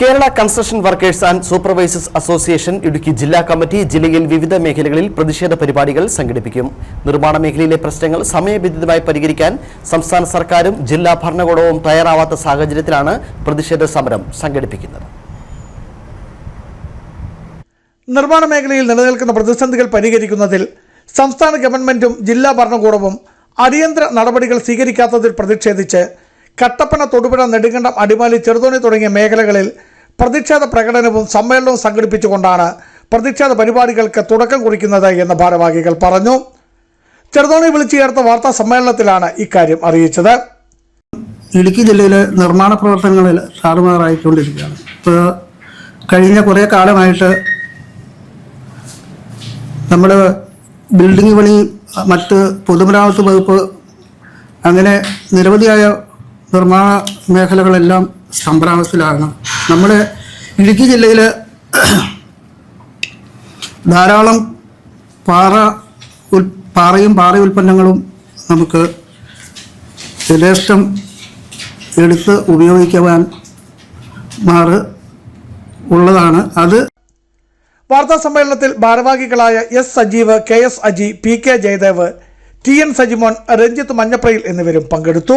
Kerala construction workers and supervisors association Idukki ജില്ലാ committee ജില്ലയിൽ വിവിധ മേഖലകളിൽ പ്രതിഷേധ പരിപാടികൾ സംഘടിപ്പിക്കും. നിർമ്മാണ മേഖലയിലെ പ്രശ്നങ്ങൾ സമയബന്ധിതമായി പരിഹരിക്കാൻ സംസ്ഥാന സർക്കാരും ജില്ലാ ഭരണകൂടവും തയ്യാറാവാത്ത സാഹചര്യത്തിലാണ് പ്രതിഷേധ സമരം സംഘടിപ്പിക്കുന്നത്. നിർമ്മാണ മേഖലയിൽ നിലനിൽക്കുന്ന പ്രതിസന്ധികൾ പരിഹരിക്കുന്നതിൽ സംസ്ഥാന ഗവൺമെന്റും ജില്ലാ ഭരണകൂടവും അടിയന്തര നടപടികൾ സ്വീകരിക്കാത്തതിൽ പ്രതിഷേധിച്ച് കട്ടപ്പന തൊടുപുഴ നെടുങ്കണ്ടം അടിമാലി ചെറുതോണി തുടങ്ങിയ മേഖലകളിൽ പ്രതിഷേധ പ്രകടനവും സമ്മേളനവും സംഘടിപ്പിച്ചുകൊണ്ടാണ് പ്രതിഷേധ പരിപാടികൾക്ക് തുടക്കം കുറിക്കുന്നത് എന്ന് ഭാരവാഹികൾ പറഞ്ഞു. ചെറുതോണി വിളിച്ചു ചേർത്ത വാർത്താ സമ്മേളനത്തിലാണ് ഇക്കാര്യം അറിയിച്ചത്. ഇടുക്കി ജില്ലയിലെ നിർമ്മാണ പ്രവർത്തനങ്ങളിൽ താറുമാറായിക്കൊണ്ടിരിക്കുകയാണ്. ഇപ്പോൾ കഴിഞ്ഞ കുറേ കാലമായിട്ട് നമ്മൾ ബിൽഡിംഗ് പണി മറ്റ് പൊതുമരാമത്ത് വകുപ്പ് അങ്ങനെ നിരവധിയായ നിർമ്മാണ മേഖലകളെല്ലാം സംഭ്രാമത്തിലാണ് നമ്മുടെ ഇടുക്കി ജില്ലയിൽ ധാരാളം പാറ ഉൽ പാറയും പാറ ഉൽപ്പന്നങ്ങളും നമുക്ക് യഥേഷ്ടം എടുത്ത് ഉപയോഗിക്കുവാൻ മാറ് ഉള്ളതാണ്. അത് വാർത്താ സമ്മേളനത്തിൽ ഭാരവാഹികളായ S Sajeev K S Aji P K Jayadev T N Sajimon Ranjith മഞ്ഞപ്രയിൽ എന്നിവരും പങ്കെടുത്തു.